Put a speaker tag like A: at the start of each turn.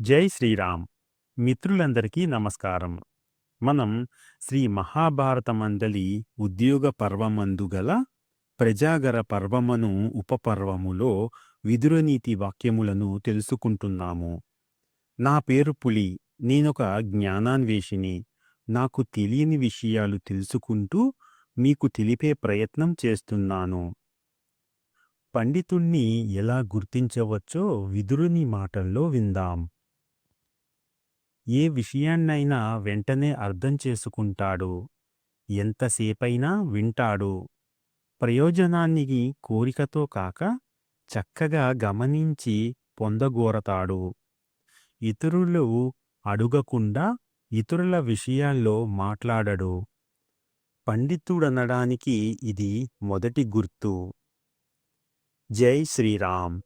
A: జై శ్రీరామ్. మిత్రులందరికీ నమస్కారం. మనం శ్రీ మహాభారతమందలి ఉద్యోగ పర్వమందు గల ప్రజాగర పర్వమను ఉపపర్వములో విదురనీతి వాక్యములను తెలుసుకుంటున్నాము. నా పేరు పులి. నేనొక జ్ఞానాన్వేషిని. నాకు తెలియని విషయాలు తెలుసుకుంటూ మీకు తెలిపే ప్రయత్నం చేస్తున్నాను. పండితుణ్ణి ఎలా గుర్తించవచ్చో విదురుని మాటల్లో విందాం. ఏ విషయాన్నైనా వెంటనే అర్థం చేసుకుంటాడు. ఎంతసేపైనా వింటాడు. ప్రయోజనాన్ని కోరికతో కాక చక్కగా గమనించి పొందగోరతాడు. ఇతరులు అడుగకుండా ఇతరుల విషయాల్లో మాట్లాడడు. పండితుడనడానికి ఇది మొదటి గుర్తు. జై శ్రీరామ్.